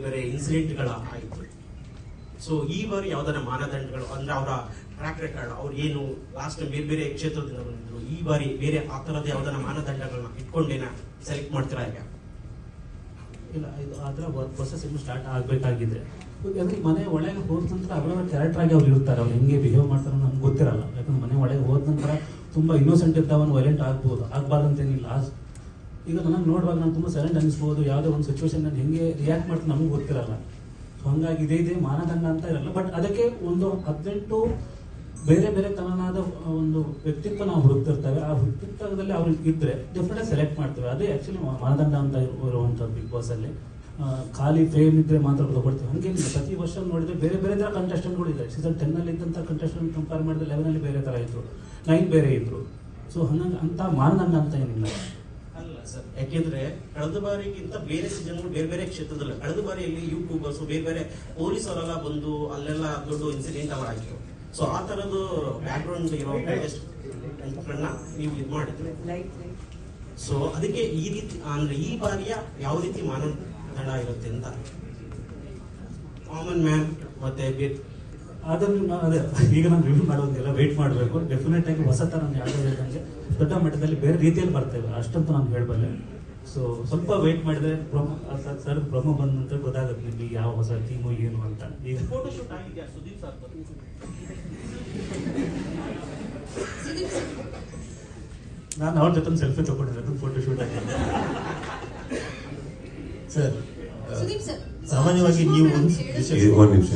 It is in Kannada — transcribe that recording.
ಬೇರೆ ಇನ್ಸಿಡೆಂಟ್ಗಳ ಆಯಿತು ಸೊ ಈ ಬಾರಿ ಯಾವ್ದಾರ ಮಾನದಂಡಗಳು, ಅಂದ್ರೆ ಅವರ ಟ್ರ್ಯಾಕ್ ರೆಕಾರ್ಡ್ ಅವ್ರು ಏನು ಲಾಸ್ಟ್ ಬೇರೆ ಬೇರೆ ಕ್ಷೇತ್ರದಿಂದ ಬಂದಿದ್ರು, ಈ ಬಾರಿ ಬೇರೆ ಆ ಥರದ ಯಾವ್ದಾರ ಮಾನದಂಡಗಳನ್ನ ಇಟ್ಕೊಂಡೇನ ಸೆಲೆಕ್ಟ್ ಮಾಡ್ತೀರಾ ಈಗ? ಇಲ್ಲ, ಇದು ಆ ಥರ ಪ್ರೊಸೆಸ್ ಇನ್ನು ಸ್ಟಾರ್ಟ್ ಆಗಬೇಕಾಗಿದೆ ಯಾಕಂದ್ರೆ ಮನೆ ಒಳಗೆ ಹೋದ ನಂತರ ಅವರವರ ಕ್ಯಾರೆಕ್ಟರ್ ಆಗಿ ಅವ್ರು ಇರ್ತಾರೆ. ಅವ್ರು ಹೆಂಗೆ ಬಿಹೇವ್ ಮಾಡ್ತಾರೆ ನಮ್ಗೆ ಗೊತ್ತಿರಲ್ಲ. ಯಾಕಂದ್ರೆ ಮನೆ ಒಳಗೆ ಹೋದ ನಂತರ ತುಂಬಾ ಇನ್ನೋಸೆಂಟ್ ಇರ್ತಾವನು ವೈಲೆಂಟ್ ಆಗ್ಬೋದು, ಆಗ್ಬಾರ್ದಂತೇನಿಲ್ಲ. ಈಗ ನನಗೆ ನೋಡುವಾಗ ನಾನು ತುಂಬ ಸೈಲೆಂಟ್ ಅನಿಸ್ಬೋದು ಯಾವುದೋ ಒಂದು ಸಿಚುವೇಶನ್ ನಾನು ಹೆಂಗೆ ರಿಯಾಕ್ಟ್ ಮಾಡ್ತೀನಿ ನಮಗೆ ಗೊತ್ತಿರಲ್ಲ. ಹಂಗಾಗಿ ಇದೇ ಇದೆ ಮಾನದಂಡ ಅಂತ ಇರಲ್ಲ. ಬಟ್ ಅದಕ್ಕೆ ಒಂದು ಹದಿನೆಂಟು ಬೇರೆ ಬೇರೆ ತನನಾದ ಒಂದು ವ್ಯಕ್ತಿತ್ವ ನಾವು ಹುಡುಕ್ತಿರ್ತೇವೆ. ಆ ವ್ಯಕ್ತಿತ್ವದಲ್ಲಿ ಅವ್ರು ಇದ್ರೆ ಡೆಫಿನೆಟ್ ಸೆಲೆಕ್ಟ್ ಮಾಡ್ತೇವೆ. ಅದೇ ಆ್ಯಕ್ಚುಲಿ ಮಾನದಂಡ ಅಂತ ಇರುವಂಥದ್ದು ಬಿಗ್ ಬಾಸ್ ಅಲ್ಲಿ. ಆ, ಖಾಲಿ ಫೇಮ್ ಇದ್ರೆ ಮಾತ್ರ ತಗೊಳ್ತೀವಿ. ಹಂಗೇನಿಲ್ಲ. ಪ್ರತಿ ವರ್ಷ ನೋಡಿದ್ರೆ ಬೇರೆ ಬೇರೆ ತರ ಕಂಟೆಸ್ಟೆಂಟ್ಗಳು ಇದೆ ಸೀಸನ್ ಟೆನ್ ಅಲ್ಲಿ ಇದ್ದಂಥ ಕಂಟೆಸ್ಟೆಂಟ್ ಕಂಪೇರ್ ಮಾಡಿದ್ರೆ ಲೆವೆನ್ ಅಲ್ಲಿ ಬೇರೆ ತರ ಇದ್ರು. ನೈನ್ ಬೇರೆ ಇದ್ರು. ಸೊ ಹಂಗಾಗಿ ಅಂತ ಮಾನದಂಡ ಅಂತ ಏನಿಲ್ಲ. ಯಾಕೆಂದ್ರೆ ಕಳೆದ ಬಾರಿಗಿಂತ ಬೇರೆ ಸೀಸನ್ಗಳು ಬೇರೆ ಬೇರೆ ಕ್ಷೇತ್ರದಲ್ಲಿ, ಕಳೆದ ಬಾರಿಯಲ್ಲಿ ಯೂಟ್ಯೂಬರ್ಸ್ ಬೇರೆ ಬೇರೆ ಪೊಲೀಸ್ ಅವರೆಲ್ಲ ಬಂದು ಅಲ್ಲೆಲ್ಲ ದೊಡ್ಡ ಇನ್ಸಿಡೆಂಟ್ ಎಲ್ಲ ಆಯ್ತು ಸೊ ಆ ತರದ್ದು ಬ್ಯಾಕ್ ಗ್ರೌಂಡ್ ಇರೋ ನೀವು ಇದು ಮಾಡಿದ್ರೆ. ಸೊ ಅದಕ್ಕೆ ಈ ರೀತಿ, ಅಂದ್ರೆ ಈ ಬಾರಿಯ ಯಾವ ರೀತಿ ಮಾನದಂಡ ಇರುತ್ತೆ ಅಂತ. ಕಾಮನ್ ಮ್ಯಾನ್ ಮತ್ತೆ ಅದನ್ನು ಅದೇ, ಈಗ ನಾನು ರಿವ್ಯೂ ಮಾಡೋದಿಲ್ಲ ವೇಟ್ ಮಾಡಬೇಕು. ಡೆಫಿನೆಟ್ ಆಗಿ ಹೊಸ ತರ ನಾನು ಯಾವ್ದು ದೊಡ್ಡ ಮಟ್ಟದಲ್ಲಿ ಬೇರೆ ರೀತಿಯಲ್ಲಿ ಬರ್ತೇವೆ ಅಷ್ಟಂತ ನಾನು ಹೇಳಬಲ್ಲೆ. ಸೊ ಸ್ವಲ್ಪ ವೇಟ್ ಮಾಡಿದ್ರೆ ಪ್ರೊಮೋ ಸರ್ ಪ್ರೊಮೋ ಬಂದ ನಂತರ ಗೊತ್ತಾಗುತ್ತೆ ನಿಮಗೆ ಯಾವ ಹೊಸ ಥೀಮು ಏನು ಅಂತ. ಈಗ ಫೋಟೋ ಶೂಟ್ ಆಗಿದೆಯಾ ಸುದೀಪ್ ಸರ್ ನಾನು ಅವ್ರ ಜೊತೆ ಸೆಲ್ಫಿ ತಗೊಂಡಿರೋದು ಫೋಟೋ ಶೂಟ್ ಆಗಿದೆ. ಸರ್ ಸುದೀಪ್ ಸರ್ ಸಾಮಾನ್ಯವಾಗಿ ನೀವು ಒಂದ್ ನಿಮಿಷ